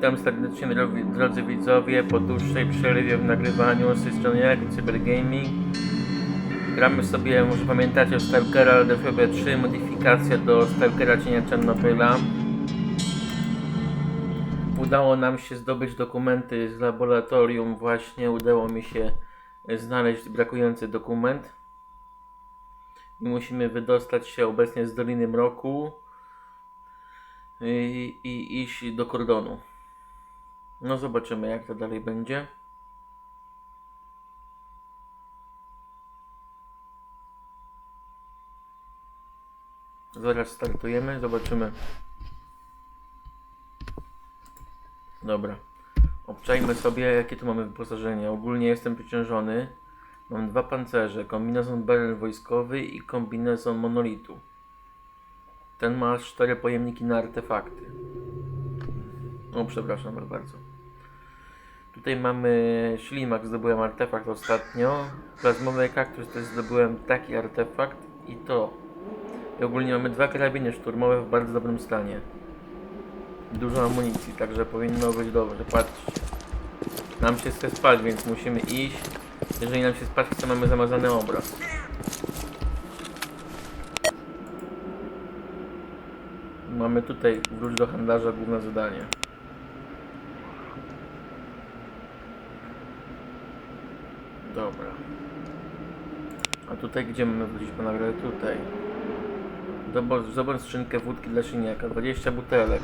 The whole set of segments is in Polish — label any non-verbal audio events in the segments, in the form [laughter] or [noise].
Witam serdecznie drodzy, widzowie po dłuższej przerwie w nagrywaniu z tej strony jak Cyber Gaming. Gramy sobie, może pamiętacie, Stalkera LDFB 3, modyfikacja do Stalkera Cienia Czarnobyla. Udało nam się zdobyć dokumenty z laboratorium, właśnie udało mi się znaleźć brakujący dokument. I musimy wydostać się obecnie z Doliny Mroku i, i iść do kordonu. No zobaczymy jak to dalej będzie. Zaraz startujemy, zobaczymy. Dobra. Obczajmy sobie jakie tu mamy wyposażenie. Ogólnie jestem przeciążony. Mam dwa pancerze, kombinezon barel wojskowy i kombinezon monolitu. Ten ma cztery pojemniki na artefakty. O, przepraszam bardzo. Tutaj mamy ślimak, zdobyłem artefakt ostatnio. Plazmowy kaktus też zdobyłem taki artefakt i to. I ogólnie mamy dwa karabiny szturmowe w bardzo dobrym stanie. Dużo amunicji, także powinno być dobrze. Patrzcie. Nam się chce spać, więc musimy iść. Jeżeli nam się spać chce, mamy zamazany obraz. Mamy tutaj wróć do handlarza główne zadanie. Dobra. A tutaj gdzie mamy po nagrodę? Tutaj. Zobacz, zobacz skrzynkę wódki dla szyniaka. 20 butelek.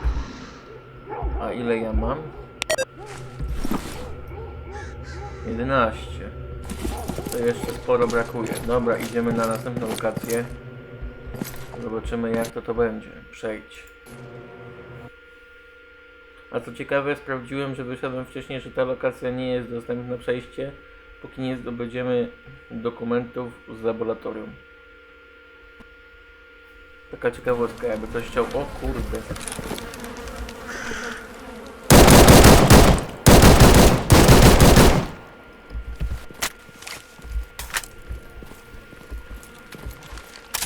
A ile ja mam? 11. To jeszcze sporo brakuje. Dobra, idziemy na następną lokację. Zobaczymy jak to to będzie. Przejdź. A co ciekawe, sprawdziłem, że wyszedłem wcześniej, że ta lokacja nie jest dostępna przejście, póki nie zdobędziemy dokumentów z laboratorium. Taka ciekawostka, jakby ktoś chciał. O kurde.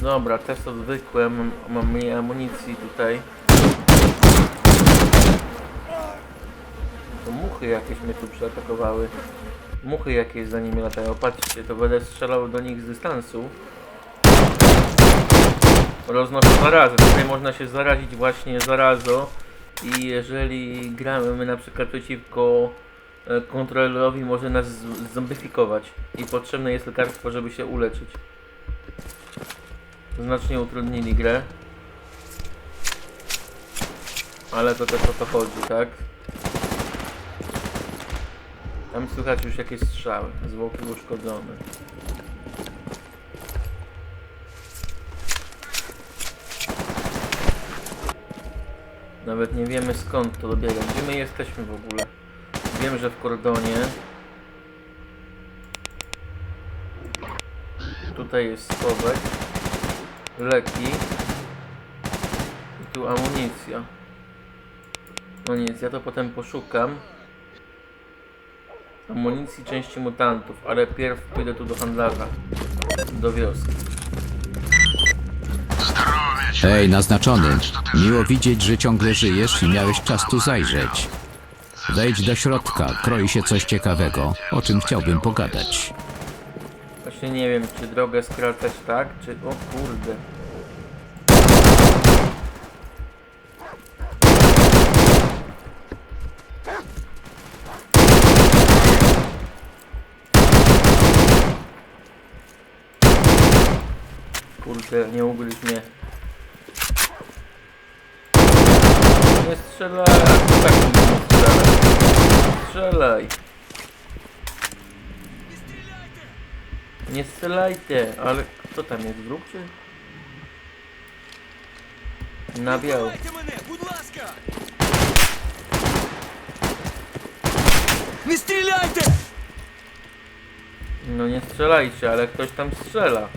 Dobra, test zwykłe, mam, mam mniej amunicji tutaj. To muchy jakieś mnie tu przeatakowały. Muchy jakieś za nimi latają. Patrzcie, to będę strzelał do nich z dystansu. Roznoszę zarazy. Tutaj można się zarazić właśnie zarazą. I jeżeli gramy na przykład przeciwko e, kontrolerowi, może nas zombifikować. I potrzebne jest lekarstwo, żeby się uleczyć. Znacznie utrudnili grę. Ale to też o to chodzi, tak? Tam słychać już jakieś strzały. Zwłoki uszkodzone. Nawet nie wiemy skąd to dobiega. Gdzie my jesteśmy w ogóle? Wiem, że w kordonie. Tutaj jest schowek. Leki. I tu amunicja. No nic, ja to potem poszukam. Amunicji części mutantów, ale pierw pójdę tu do handlarza. Do wioski. Ej, naznaczony. Miło widzieć, że ciągle żyjesz i miałeś czas tu zajrzeć. Wejdź do środka, kroi się coś ciekawego, o czym chciałbym pogadać. Właśnie nie wiem, czy drogę skracać tak, czy... O kurde. Kurde, nie ugryź mnie. Nie strzelaj! Tak, nie strzelaj. Strzelaj! Nie strzelajcie, ale kto tam jest wróg czy? Na biało. Дайте мене, будь ласка! Не стріляйте! No nie strzelajcie, ale ktoś tam strzela.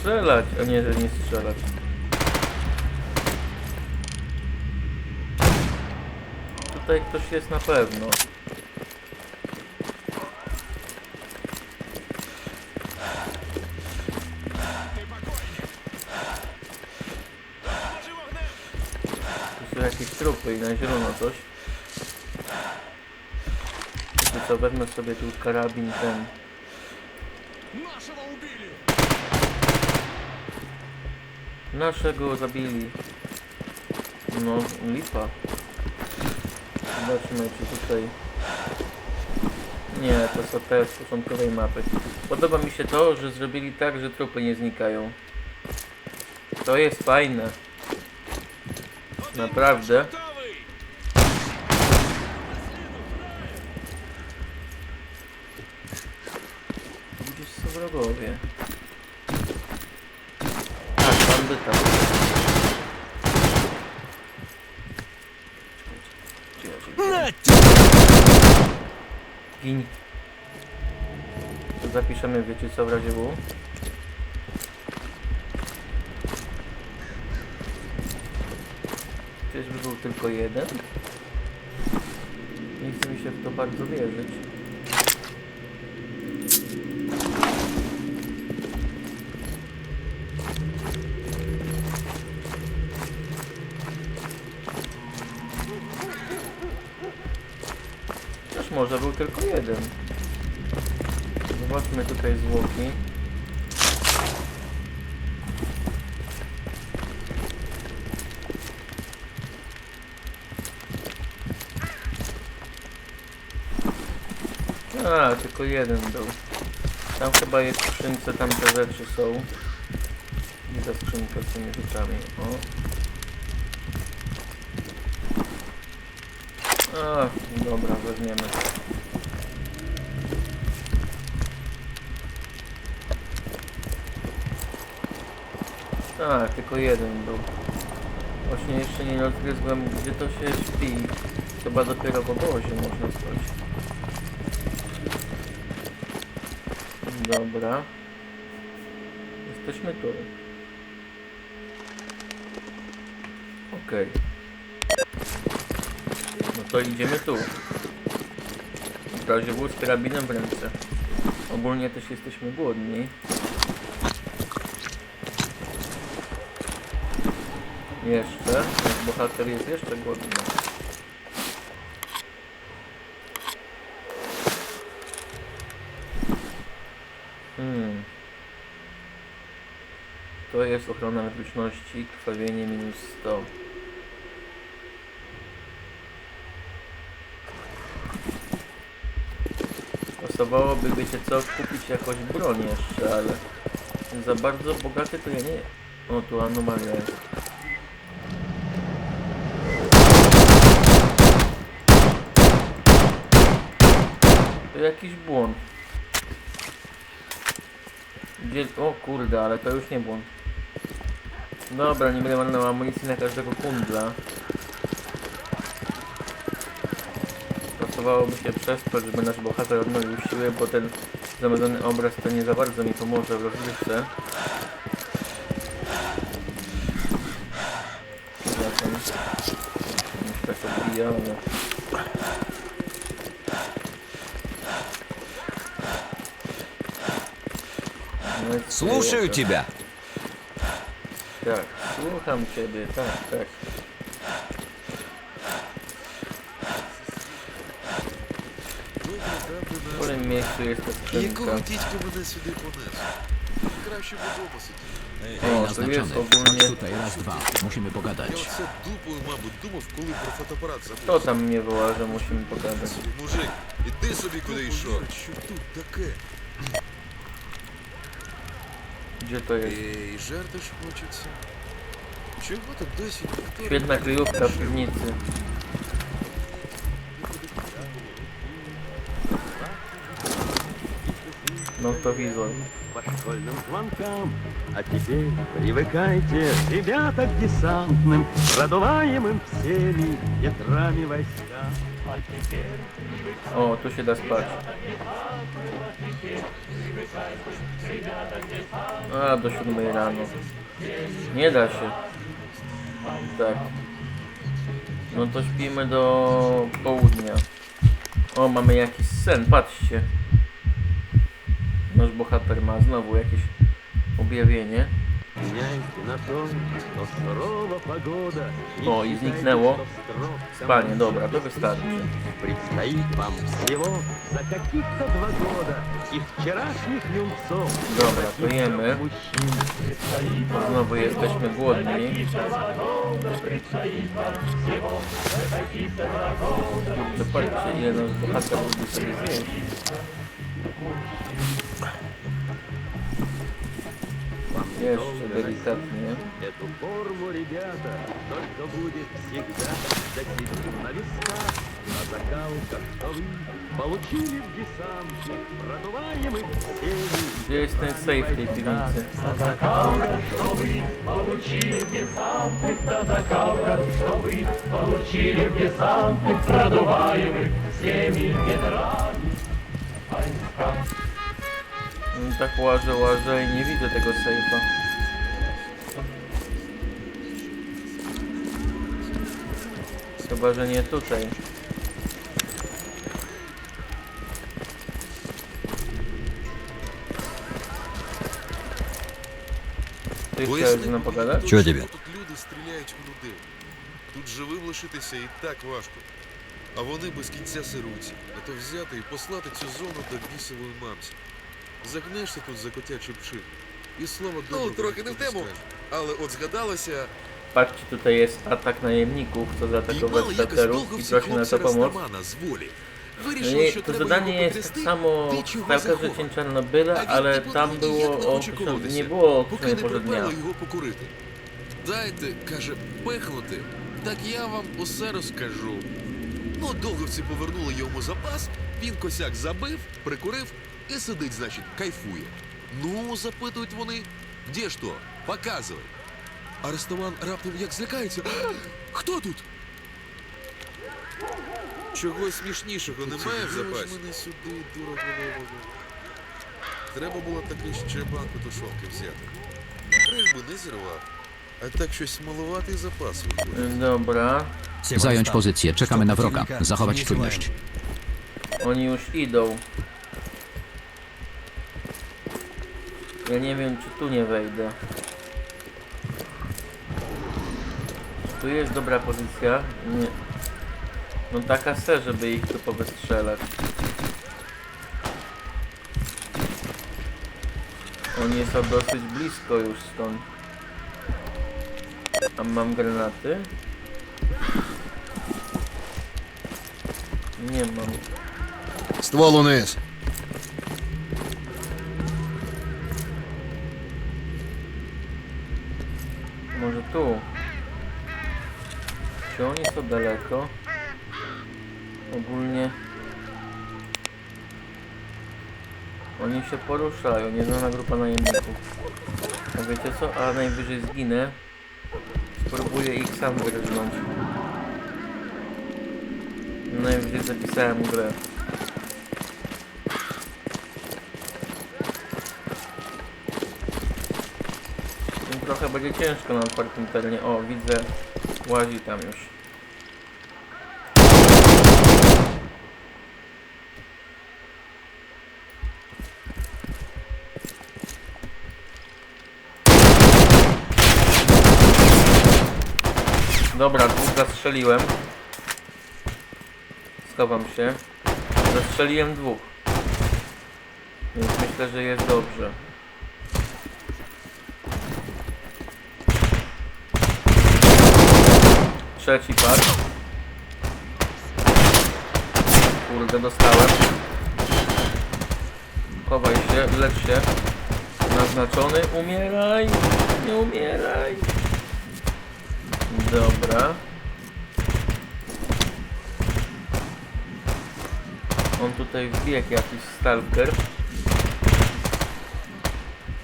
strzelać, a nie, nie strzelać. Tutaj ktoś jest na pewno. Tu są jakieś trupy i na zielono coś. To co, wezmę sobie tu karabin ten. Naszego zabili. No, lipa. Zobaczmy, czy tutaj... Nie, to są te z początkowej mapy. Podoba mi się to, że zrobili tak, że trupy nie znikają. To jest fajne. Naprawdę. Widzisz co wrogowie. Zapiszemy, wiecie co w razie W. Czyżby był tylko jeden? Nie chce mi się w to bardzo wierzyć. Może był tylko jeden. Zobaczmy tutaj zwłoki. A, tylko jeden był. Tam chyba jest w skrzynce, tam te rzeczy są. I ta skrzynka z tymi rzeczami. O. Dobra, weźmiemy. Tak, tylko jeden był. Właśnie jeszcze nie odgryzłem, gdzie to się śpi. Chyba dopiero w obozie można spać. Dobra. Jesteśmy tu. Okej. No to idziemy tu. W razie był z karabinem w ręce. Ogólnie też jesteśmy głodni. Jeszcze. Bohater jest jeszcze głodny. Hmm. To jest ochrona medyczności, krwawienie minus 100. Pasowałoby, wiecie co, kupić jakąś broń jeszcze, ale za bardzo bogaty to ja nie... O, tu anomalia jest. To jakiś błąd. Gdzie... O kurde, ale to już nie błąd. Dobra, nie będę marnował amunicji na każdego kundla. Pasowałoby się przespać, żeby nasz bohater odnowił siły, bo ten zamazany obraz to nie za bardzo mi pomoże w rozgrywce. Zatem... Już tak odbija, ale... No i Слушаю co? тебя! Tak, słucham ciebie, tak, tak. W którym miejscu jest ta Якого skrzynka? дідька мене сюди понес? Краще б вдома сидів. Ej, O, tu jest naznaczony. Chodź ogólnie... tutaj raz, dwa. Musimy Я pogadać. оце дупою, мабуть, думав, коли про фотоапарат забув. Kto tam mnie woła, że musimy pogadać? Мужик, іди собі куди йшов. Що тут таке? Gdzie to jest? Ей, жерти ж хочеться. Чого так досі ніхто Świetna kryjówka w piwnicy. No to wizor. по школьным звонкам. А теперь привыкайте, ребята, к десантным, продуваемым всеми ветрами войска. O, tu się da spać. A, do siódmej rano. Nie da się. Tak. No to śpimy do południa. O, mamy jakiś sen, patrzcie. Nasz bohater ma znowu jakieś objawienie. O, i zniknęło. Spanie, dobra, to wystarczy. Dobra, to jemy. Znowu jesteśmy głodni. Zobaczcie, ile nasz bohater mógłby sobie zjeść. Я раритетные. Эту форму, ребята, только будет всегда Досидим на висках, на закалках, что вы Получили в десанте, продуваем их всеми Здесь на сейфте берите. На закалках, что вы получили в десанте На закалках, что вы получили в десанте Продуваем их всеми ветрами Войска Tak łażę, łażę i nie widzę tego safe'a. Chyba, że nie tutaj. Ty chciałeś ze mną pogadać? Чого тебе? Тут люди стріляють в людей. Тут живим лишитися і так важко. А вони без кінця сируться. А то взяти і послати цю зону до бісової мамці. Загнешся тут за котячий пшик. І слава доброго. Ну, трохи не в ніхто тему. скаже. Але от згадалося, Patrzcie, tutaj jest atak najemników, co zaatakować їбали якось taterów довго i всі prosi na хлопці to pomoc. Растамана з волі. No Вирішили, i що to треба zadanie його jest tak потрясти, samo ти чого w Stalkerze заховав? Cień Czarnobyla, А він ale типу tam ніяк było не o хоче określonym- колотися, nie było o поки określonej не porze dnia. приперло його покурити. Дайте, каже, пихнути, так я вам усе розкажу. Ну, довгівці повернули йому запас, він косяк забив, прикурив і сидить, значить, кайфує. Ну, запитують вони, де ж то? Показуй. Арестован раптом як злякається. Хто тут? Чогось смішнішого немає в запасі? мене сюди, дура голового. Треба було таки ще банку тушонки взяти. Криш би не зірвав. А так щось малуватий запас виходить. Dobra, Zająć pozycję, czekamy na wroga. Zachować czujność. oni już idą. Ja nie wiem, czy tu nie wejdę. Tu jest dobra pozycja. Nie. No taka se, żeby ich tu powystrzelać. Oni są dosyć blisko już stąd. A mam granaty? Nie mam. Ствол униз. Może Tu? Czy oni są daleko? Ogólnie... Oni się poruszają, nieznana grupa najemników. A wiecie co? A najwyżej zginę. Spróbuję ich sam wyrżnąć. Najwyżej zapisałem grę. Tym trochę będzie ciężko na otwartym terenie. O, widzę, łazi tam już. Dobra, dwóch zastrzeliłem. Schowam się. Zastrzeliłem dwóch. Więc myślę, że jest dobrze. Trzeci pad. Kurde, dostałem. Chowaj się, lecz się. Naznaczony. Umieraj! Nie umieraj! Dobra. On tutaj wbiegł jakiś stalker.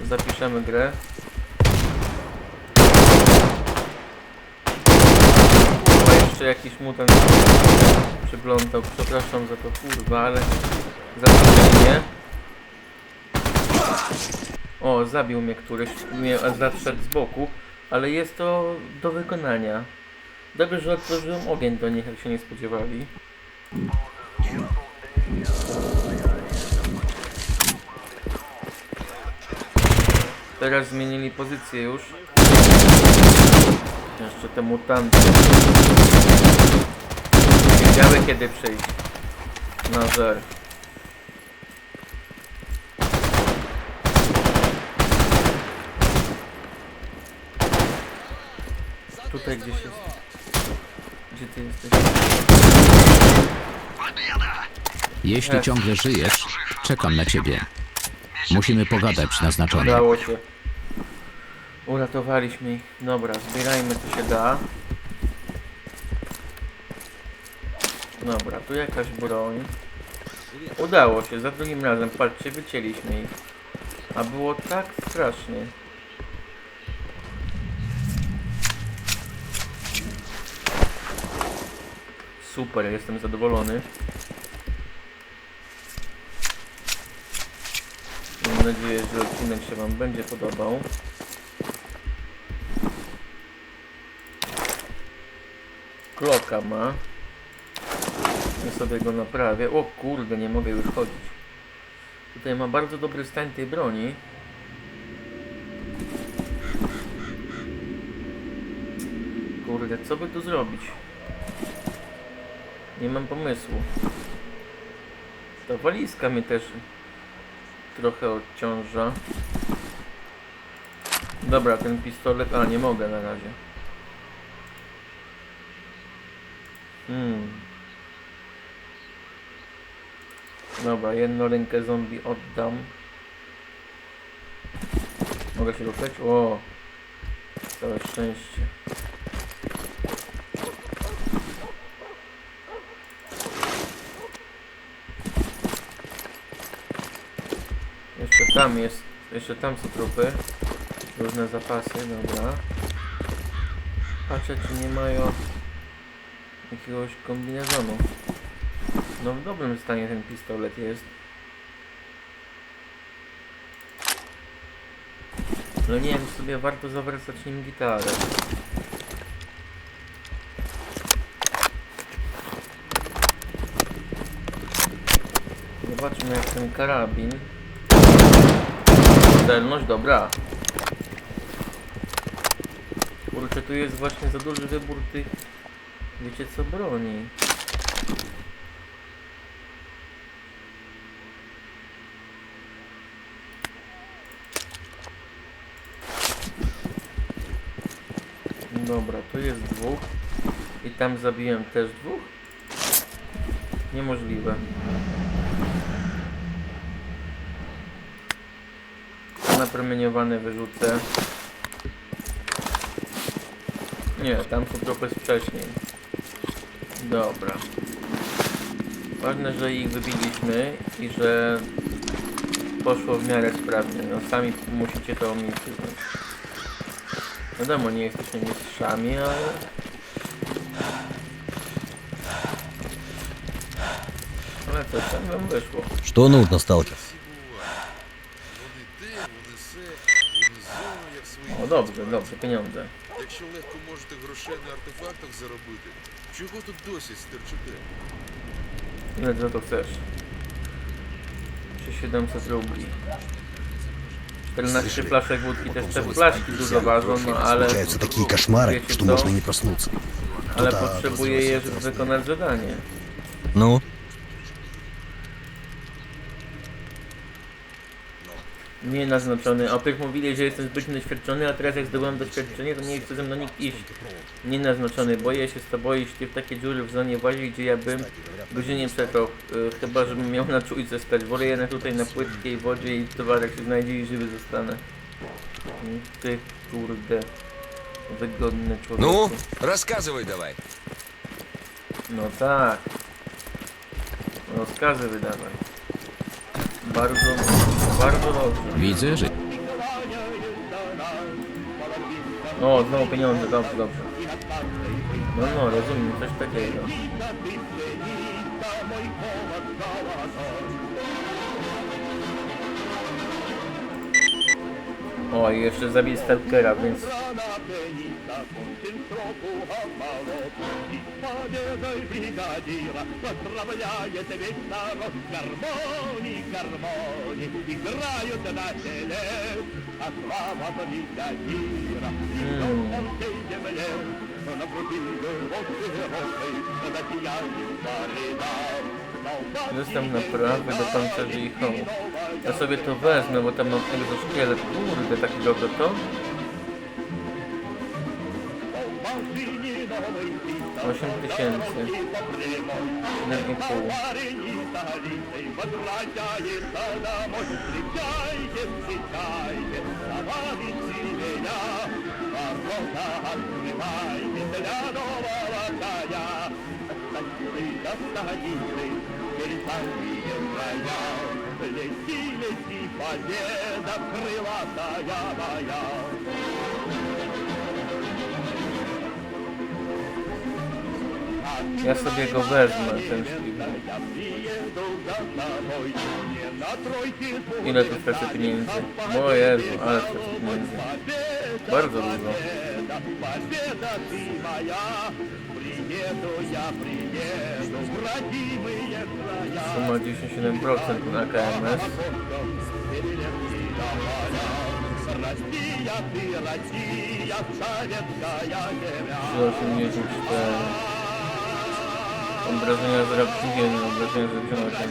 Zapiszemy grę. Kurwa, jeszcze jakiś mutant przyglądał. Przepraszam za to kurwa, ale zaskoczenie. O, zabił mnie któryś, mnie zatrzedł z boku, ale jest to do wykonania. Dobrze, że otworzyłem ogień do nich, jak się nie spodziewali. teraz zmienili pozycję już. Jeszcze te mutanty. Wiedziały kiedy przyjść. Na zer. Tutaj gdzieś jest. Gdzie ty jesteś? Jeśli ciągle żyjesz, czekam na ciebie. Musimy pogadać naznaczony. Udało się. Uratowaliśmy ich. Dobra, zbierajmy co się da. Dobra, tu jakaś broń. Udało się, za drugim razem, patrzcie, wycięliśmy ich. A było tak strasznie. Super, jestem zadowolony. Mam nadzieję, że odcinek się Wam będzie podobał. Kloka ma. Ja sobie go naprawię. O kurde, nie mogę już chodzić. Tutaj ma bardzo dobry stan tej broni. Kurde, co by tu zrobić? Nie mam pomysłu. Ta walizka mnie też trochę odciąża. Dobra, ten pistolet, a nie mogę na razie. Hmm. Dobra, jedną rękę zombie oddam. Mogę się ruszać? O! Całe szczęście. Jeszcze tam jest, jeszcze tam są trupy. Różne zapasy, dobra. Patrzę czy nie mają jakiegoś kombinezonu. No w dobrym stanie ten pistolet jest. No nie wiem, sobie warto zawracać nim gitarę. Zobaczmy jak ten karabin. Celność, dobra. Kurczę, tu jest właśnie za duży wybór tych, wiecie co, broni. Dobra, tu jest dwóch. I tam zabiłem też dwóch? Niemożliwe. Napromieniowane wyrzucę. Nie, tam są trochę wcześniej. Dobra. Ważne, że ich wybiliśmy i że poszło w miarę sprawnie. No sami musicie to mi przyznać. Wiadomo, nie jesteśmy mistrzami, ale... Ale coś tam wam wyszło. Что нужно, сталкер? Вони де, вони се, вони зону, як свої. O, dobrze, dobrze, pieniądze. Якщо легко можете грошей на артефактах заробити, чого тут досі стерчите? Ile za to chcesz? Czy 700 rubli? 14 flaszek wódki, też te flaszki dużo ważą, no ale... Случаются такие кошмары, wiecie что co? можно и не проснуться. Ale Кто-то potrzebuję je, żeby wykonać zadanie. Ну, Nie naznaczony. O tych mówili, że jestem zbyt doświadczony, a teraz jak zdobyłem doświadczenie, to nie chce ze mną nikt iść. Nie naznaczony. Boję się z tobą iść w takie dziury w zonie włazi, gdzie ja bym godzinie przetrwał. Y, chyba, żebym miał na czujce stać. Wolę jednak tutaj na płytkiej wodzie i towarek się znajdzie i żywy zostanę. Mm, Ty kurde. Wygodny człowiek. Ну, рассказывай давай. No tak. Rozkazy wydawaj. Bardzo, bardzo dobrze. Widzę, że O, znowu pieniądze, dobrze, dobrze. No, no, rozumiem, coś takiego. O, i jeszcze zabić Stalkera, więc не закончен сроку оборот. И с победой бригадира поздравляет весь народ. Гармонии, гармонии, играют на селе, а слава бригадира. И на всей земле, на груди его широкой, засияет заряда. Dostęp naprawy do pancerzy i hołd. Ja sobie to wezmę, bo tam mam egzoszkielet. Kurde, taki dobry to. Очень прищемцы на Икову. Лети, лети, победа крылатая моя. Ja sobie go wezmę, ten śpiwór. Ile tu tracę pieniędzy? O Jezu, ale tracę pieniędzy. Bardzo dużo. Победа ты моя, приеду я, приеду в родимые края. Suma 97% na KMS. Россия, ты Россия, советская земля. Obrażenia z rapsugiem, obrażenia z wyciągiem.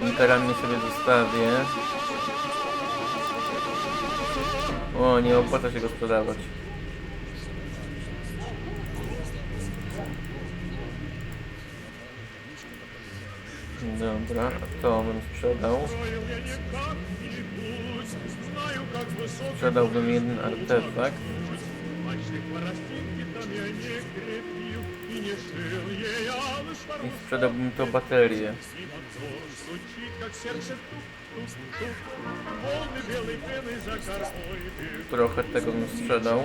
Bunkerami sobie zostawię. O, nie opłaca się go sprzedawać. Dobra, to bym sprzedał. Sprzedałbym jeden artefakt. I sprzedałbym to baterię. Trochę tego bym sprzedał.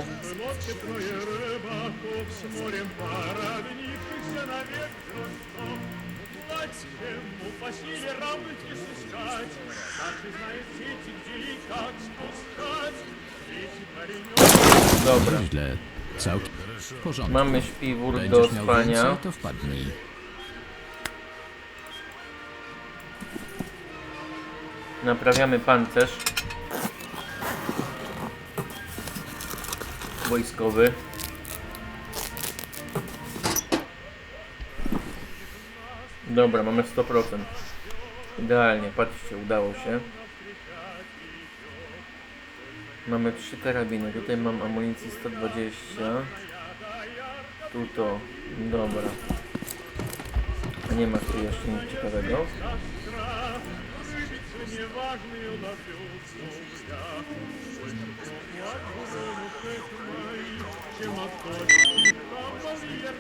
Dobra, Źle. Całkiem w porządku. mamy śpiwór do Będziesz miał spania. więcej, to wpadnij. Naprawiamy pancerz wojskowy. Dobra, mamy 100%. Idealnie, patrzcie, udało się. Mamy trzy karabiny. Tutaj mam amunicji 120. Tu to. Dobra. A nie masz tu jeszcze nic ciekawego?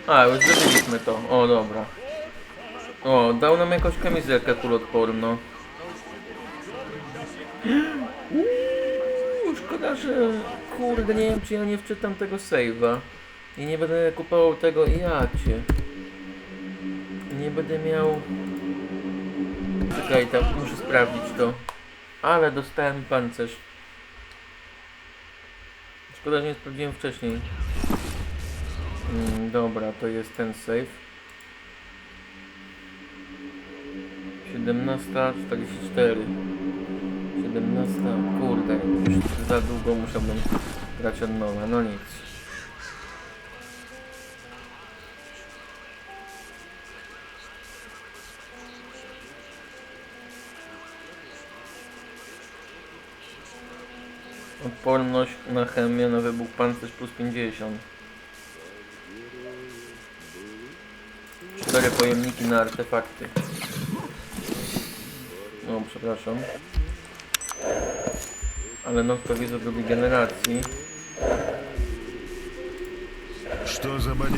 A, już zrobiliśmy to. O, dobra. O, dał nam jakąś kamizelkę kuloodporną. [gasps] Uuu, szkoda, że... Kurde, nie wiem, czy ja nie wczytam tego save'a. I nie będę kupował tego i. Nie będę miał... Czekaj, tam muszę sprawdzić to. Ale dostałem pancerz. Szkoda, że nie sprawdziłem wcześniej. Mm, dobra, to jest ten save. 17.44 17, kurde, już za długo musiałbym grać od nowa, no nic. Odporność na chemię, na wybuch pancerz plus 50. Cztery pojemniki na artefakty. No, przepraszam. Ale noktowizor drugiej generacji.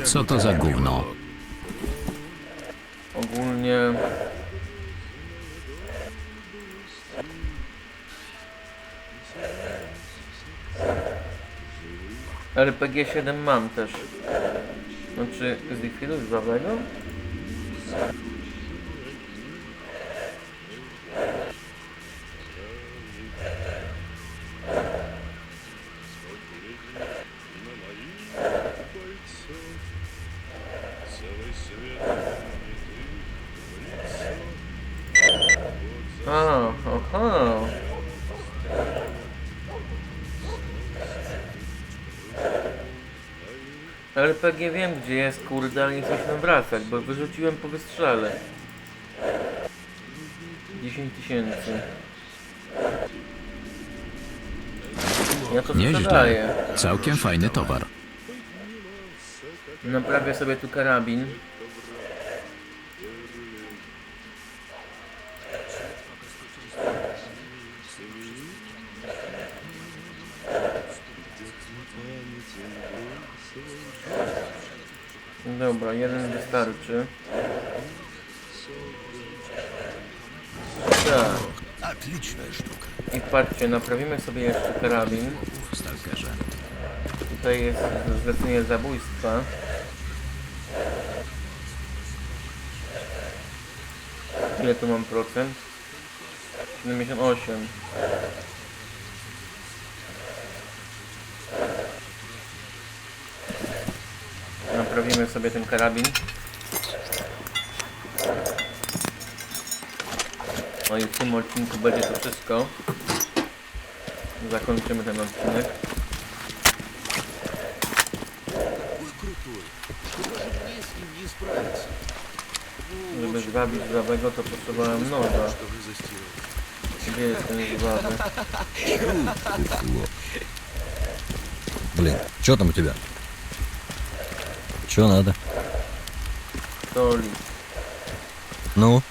Co to za gówno? Ogólnie... RPG 7 mam też. Znaczy, zlikwiduj żadnego? RPG wiem gdzie jest, kurde, ale nie chcę się tam wracać, bo wyrzuciłem po wystrzale. 10 tysięcy. Ja to Nieźle. Całkiem fajny towar. Naprawię sobie tu karabin. Wystarczy. Tak. I patrzcie, naprawimy sobie jeszcze karabin. Tutaj jest zlecenie zabójstwa. Ile tu mam procent? 78. Naprawimy sobie ten karabin. No i w tym odcinku będzie to wszystko. Zakończymy ten odcinek. Ой, крутой. Шкода же мне с ним не справиться. Ну, в Żeby общем, zwabić żwawego to potrzebowałem noża. что вы застирали. Gdzie jest ten żwawy? Блин, что там у тебя? Что надо? Stoli, Ну,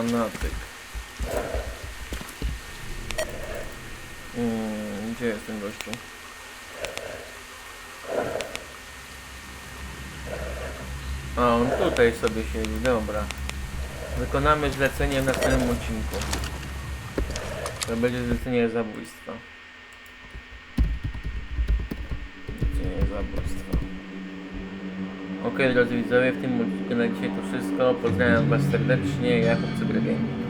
Fanatyk. Mm, gdzie jest ten gościu? A, on tutaj sobie siedzi, dobra. Wykonamy zlecenie w następnym odcinku. To będzie zlecenie zabójstwa. Ok, drodzy widzowie, w tym odcinku na dzisiaj to wszystko. Pozdrawiam Was serdecznie, Jakub Cybergaming.